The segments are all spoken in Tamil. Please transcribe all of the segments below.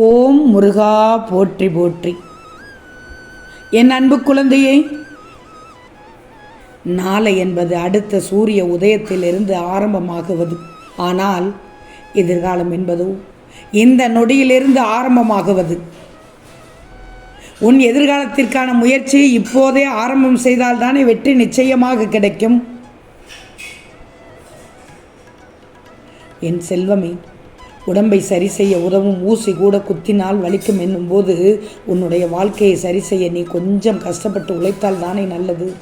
ஓம் முருகா போற்றி போற்றி. என் அன்பு குழந்தையே நாளை என்பது அடுத்த சூரிய உதயத்திலிருந்து ஆரம்பமாகுவது. ஆனால் எதிர்காலம் என்பதோ இந்த நொடியிலிருந்து ஆரம்பமாகுவது. உன் எதிர்காலத்திற்கான முயற்சியை இப்போதே ஆரம்பம் செய்தால்தானே வெற்றி நிச்சயமாக கிடைக்கும். என் செல்வமே உடம்பை சரி செய்ய உதவும் ஊசி கூட குத்தினால் வலிக்கும் என்னும்போது உன்னுடைய வாழ்க்கையை சரி செய்ய நீ கொஞ்சம் கஷ்டப்பட்டு உழைத்தால் தானே நல்லது.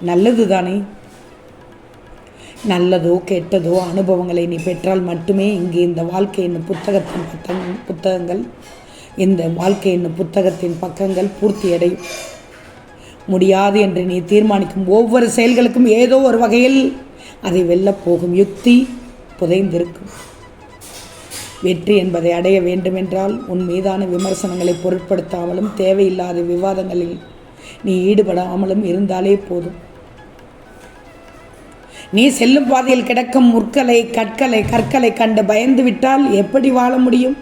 நல்லது தானே? நல்லதோ கெட்டதோ அனுபவங்களை நீ பெற்றால் மட்டுமே இங்கே இந்த வாழ்க்கை என்னும் புத்தகத்தின் பக்கம் புத்தகங்கள் இந்த வாழ்க்கை என்னும் புத்தகத்தின் பக்கங்கள் பூர்த்தியடையும். முடியாது என்று நீ தீர்மானிக்கும் ஒவ்வொரு செயல்களுக்கும் ஏதோ ஒரு வகையில் அதை வெல்லப்போகும் யுக்தி புதைந்திருக்கும். வெற்றி என்பதை அடைய வேண்டுமென்றால் உன் மீதான விமர்சனங்களை பொருட்படுத்தாமலும் தேவையில்லாத விவாதங்களில் நீ ஈடுபடாமலும் இருந்தாலே போதும். நீ செல்லும் பாதையில் கிடக்கும் முற்களை கற்களை கற்களை கண்டு பயந்து விட்டால் எப்படி வாழ முடியும்?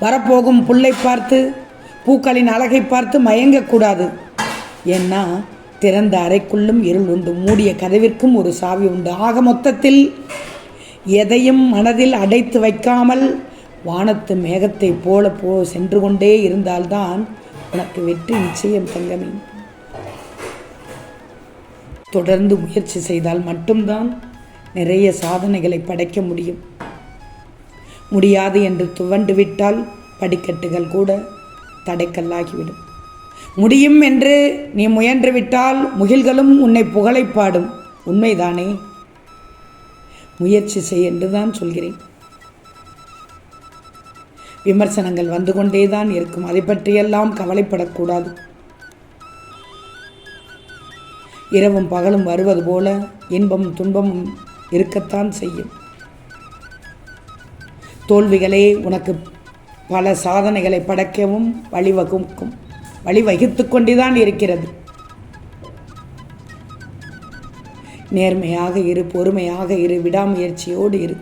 வரப்போகும் புல்லை பார்த்து பூக்களின் அழகை பார்த்து மயங்கக்கூடாது. ஏன்னா திறந்த அறைக்குள்ளும் இருள் உண்டு. மூடிய கதவிற்கும் ஒரு சாவி உண்டு. ஆக மொத்தத்தில் எதையும் மனதில் அடைத்து வைக்காமல் வானத்து மேகத்தைப் போல போ சென்று கொண்டே இருந்தால்தான் உனக்கு வெற்றி நிச்சயம் தங்கமே. தொடர்ந்து முயற்சி செய்தால் மட்டும்தான் நிறைய சாதனைகளை படைக்க முடியும். முடியாது என்று துவண்டு விட்டால் படிக்கட்டுகள் கூட தடைக்கல்லாகிவிடும். முடியும் என்று நீ முயன்று விட்டால் முகில்களும் உன்னை புகழைப்பாடும் உண்மைதானே? முயற்சி செய் என்று தான் சொல்கிறேன். விமர்சனங்கள் வந்து கொண்டே தான் இருக்கும். அதை பற்றியெல்லாம் கவலைப்படக்கூடாது. இரவும் பகலும் வருவது போல இன்பமும் துன்பமும் இருக்கத்தான் செய்யும். தோல்விகளே உனக்கு பல சாதனைகளை படைக்கவும் வழிவகுக்கும். வழிவகுத்து கொண்டேதான் இருக்கிறது. நேர்மையாக இரு பொறுமையாக இரு விடாமுயற்சியோடு இரு.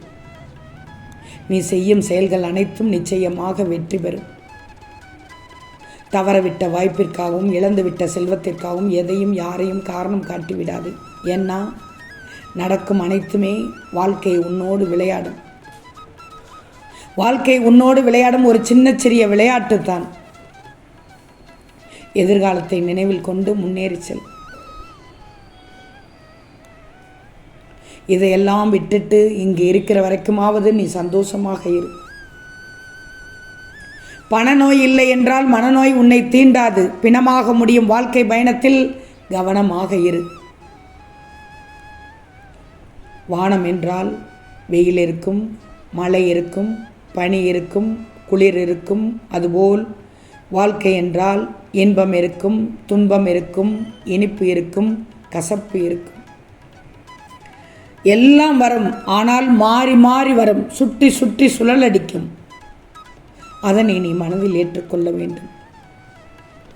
நீ செய்யும் செயல்கள் அனைத்தும் நிச்சயமாக வெற்றி பெறும். தவறவிட்ட வாய்ப்பிற்காகவும் இழந்துவிட்ட செல்வத்திற்காகவும் எதையும் யாரையும் காரணம் காட்டி விடாது ஏன்னா நடக்கும் அனைத்துமே வாழ்க்கை உன்னோடு விளையாடும். வாழ்க்கை உன்னோடு விளையாடும் ஒரு சின்ன சிறிய விளையாட்டு தான். எதிர்காலத்தை நினைவில் கொண்டு முன்னேறி செல். இதையெல்லாம் விட்டுட்டு இங்கே இருக்கிற வரைக்குமாவது நீ சந்தோஷமாக இரு. பணநோய் இல்லை என்றால் மனநோய் உன்னை தீண்டாது. பிணமாக முடியும் வாழ்க்கை பயணத்தில் கவனமாக இரு. வானம் என்றால் வெயில் இருக்கும் மழை இருக்கும் பனி இருக்கும் குளிர் இருக்கும் அதுபோல் வாழ்க்கை என்றால் இன்பம் இருக்கும் துன்பம் இருக்கும் இனிப்பு இருக்கும் கசப்பு இருக்கும். எல்லாம் வரும் ஆனால் மாறி மாறி வரும் சுற்றி சுற்றி சுழலடிக்கும் அதனை நீ மனதில் ஏற்றுக்கொள்ள வேண்டும்.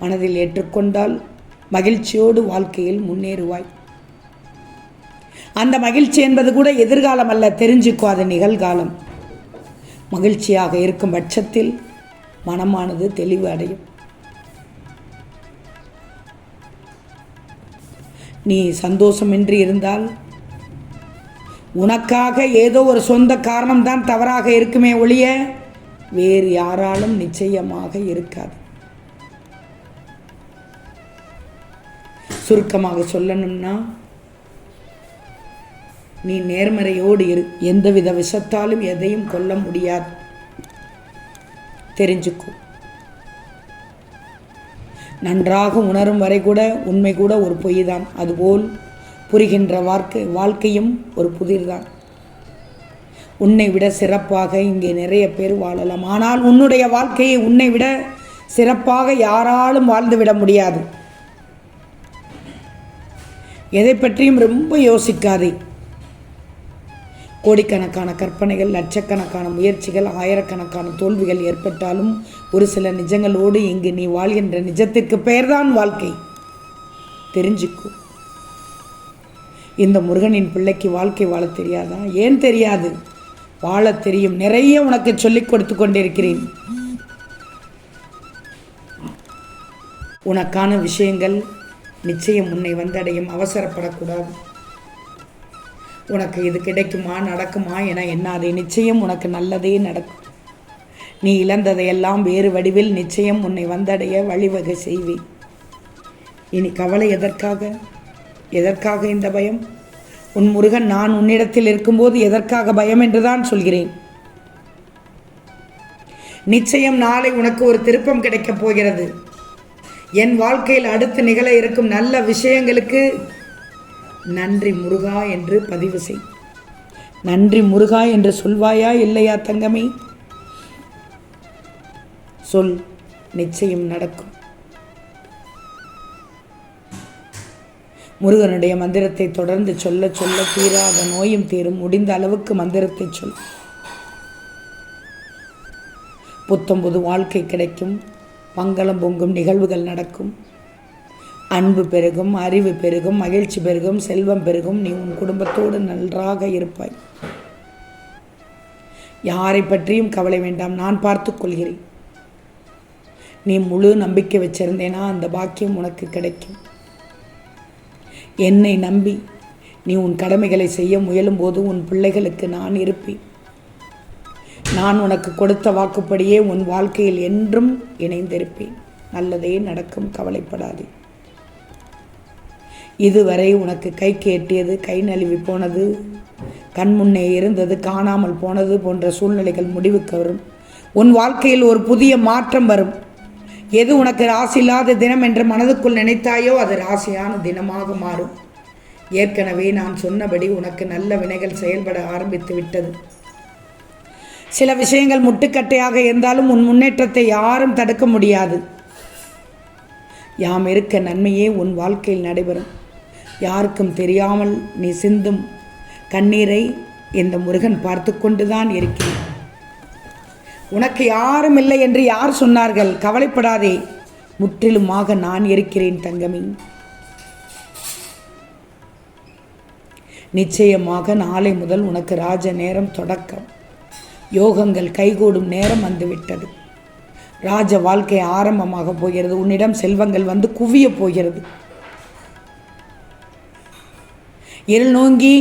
மனதில் ஏற்றுக்கொண்டால் மகிழ்ச்சியோடு வாழ்க்கையில் முன்னேறுவாய். அந்த மகிழ்ச்சி என்பது கூட எதிர்காலம் அல்ல தெரிஞ்சுக்கோ அது நிகழ்காலம். மகிழ்ச்சியாக இருக்கும் பட்சத்தில் மனமானது தெளிவு அடையும். நீ சந்தோஷமின்றி இருந்தால் உனக்காக ஏதோ ஒரு சொந்த காரணம்தான் தவறாக இருக்குமே ஒழிய வேறு யாராலும் நிச்சயமாக இருக்காது. சுருக்கமாக சொல்லணும்னா நீ நேர்மறையோடு இரு. எந்தவித விஷத்தாலும் எதையும் கொல்ல முடியாது. தெரிஞ்சுக்கும் நன்றாக உணரும் வரை கூட உண்மை கூட ஒரு பொய் தான் அதுபோல் புரிகின்ற வாழ்க்கை வாழ்க்கையும் ஒரு புதிர்தான். உன்னை விட சிறப்பாக இங்கே நிறைய பேர் வாழலாம். ஆனால் உன்னுடைய வாழ்க்கையை உன்னை விட சிறப்பாக யாராலும் வாழ்ந்துவிட முடியாது. எதை பற்றியும் ரொம்ப யோசிக்காதே. கோடிக்கணக்கான கற்பனைகள் லட்சக்கணக்கான முயற்சிகள் ஆயிரக்கணக்கான தோல்விகள் ஏற்பட்டாலும் ஒரு சில நிஜங்களோடு இங்கு நீ வாழ்கின்ற நிஜத்திற்கு பெயர்தான் வாழ்க்கை. தெரிஞ்சுக்கும் இந்த முருகனின் பிள்ளைக்கு வாழ்க்கை வாழ தெரியாதா? ஏன் தெரியாது? வாழத் தெரியும். நிறைய உனக்கு சொல்லிக் கொடுத்து கொண்டிருக்கிறேன். உனக்கான விஷயங்கள் நிச்சயம் உன்னை வந்தடையும். அவசரப்படக்கூடாது. உனக்கு இது கிடைக்குமா நடக்குமா என எண்ணாதே. நிச்சயம் உனக்கு நல்லதே நடக்கும். நீ இழந்ததையெல்லாம் வேறு வடிவில் நிச்சயம் உன்னை வந்தடைய வழிவகை செய்வேன். இனி கவலை எதற்காக? எதற்காக இந்த பயம்? உன் முருகன் நான் உன்னிடத்தில் இருக்கும்போது எதற்காக பயம் என்றுதான் சொல்கிறேன். நிச்சயம் நாளை உனக்கு ஒரு திருப்பம் கிடைக்கப் போகிறது. என் வாழ்க்கையில் அடுத்து நிகழ இருக்கும் நல்ல விஷயங்களுக்கு நன்றி முருகா என்று பதிவு செய். நன்றி முருகா என்று சொல்வாயா இல்லையா தங்கமே? சொல் நிச்சயம் நடக்கும். முருகனுடைய மந்திரத்தை தொடர்ந்து சொல்ல சொல்ல தீராத நோயும் தீரும். முடிந்த அளவுக்கு மந்திரத்தை சொல். புத்தம் புது வாழ்க்கை கிடைக்கும். மங்களம் பொங்கும் நிகழ்வுகள் நடக்கும். அன்பு பெருகும் அறிவு பெருகும் மகிழ்ச்சி பெருகும் செல்வம் பெருகும். நீ உன் குடும்பத்தோடு நன்றாக இருப்பாய். யாரை பற்றியும் கவலை வேண்டாம். நான் பார்த்து கொள்கிறேன். நீ முழு நம்பிக்கை வச்சிருந்தேனா அந்த பாக்கியம் உனக்கு கிடைக்கும். என்னை நம்பி. நீ உன் கடமைகளை செய்ய முயலும்போது உன் பிள்ளைகளுக்கு நான் இருப்பேன். நான் உனக்கு கொடுத்த வாக்குப்படியே உன் வாழ்க்கையில் என்றும் இணைந்திருப்பேன். நல்லதே நடக்கும் கவலைப்படாதே. இதுவரை உனக்கு கைக்கு எட்டியது கை நழுவி போனது கண் முன்னே இருந்தது காணாமல் போனது போன்ற சூழ்நிலைகள் முடிவுக்கு வரும். உன் வாழ்க்கையில் ஒரு புதிய மாற்றம் வரும். எது உனக்கு ராசி இல்லாத தினம் என்று மனதுக்குள் நினைத்தாயோ அது ராசியான தினமாக மாறும். ஏற்கனவே நான் சொன்னபடி உனக்கு நல்ல வினைகள் செயல்பட ஆரம்பித்து விட்டது. சில விஷயங்கள் முட்டுக்கட்டையாக இருந்தாலும் உன் முன்னேற்றத்தை யாரும் தடுக்க முடியாது. யாம் இருக்க நன்மையே உன் வாழ்க்கையில் நடைபெறும். யாருக்கும் தெரியாமல் நீ சிந்தும். கண்ணீரை இந்த முருகன் பார்த்து கொண்டுதான் இருக்கிறேன். உனக்கு யாரும் இல்லை என்று யார் சொன்னார்கள்? கவலைப்படாதே. முற்றிலுமாக நான் இருக்கிறேன் தங்கமி. நிச்சயமாக நாளை முதல் உனக்கு ராஜ நேரம் தொடக்கம். யோகங்கள் கைகூடும் நேரம் வந்துவிட்டது. ராஜ வாழ்க்கை ஆரம்பமாக போகிறது. உன்னிடம் செல்வங்கள் வந்து குவிய போகிறது. இருள் நோங்கி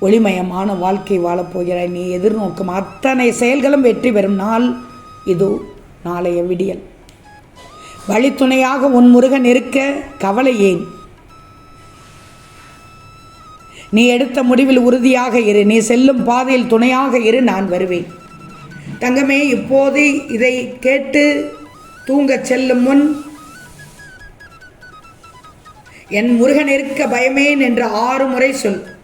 ஒளிமயமான வாழ்க்கை வாழப்போகிறாய் நீ எதிர்நோக்கும் அத்தனை செயல்களும் வெற்றி பெறும் நாள் இதோ. நாளைய விடியல். வழித்துணையாக உன் முருகன் இருக்க கவலை ஏன்? நீ எடுத்த முடிவில் உறுதியாக இரு. நீ செல்லும் பாதையில் துணையாக இரு. நான் வருவேன். தங்கமே இப்போது இதை கேட்டு தூங்கச் செல்லும் முன் என் முருகன் இருக்க பயமேன் என்று ஆறு முறை சொல்.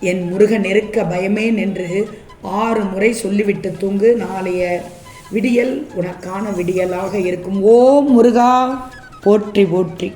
என் முருகன் நெருக்க பயமேன் என்று ஆறு முறை சொல்லிவிட்டு தூங்கு நாளைய விடியல் உனக்கான விடியலாக இருக்கும். ஓம் முருகா போற்றி போற்றி.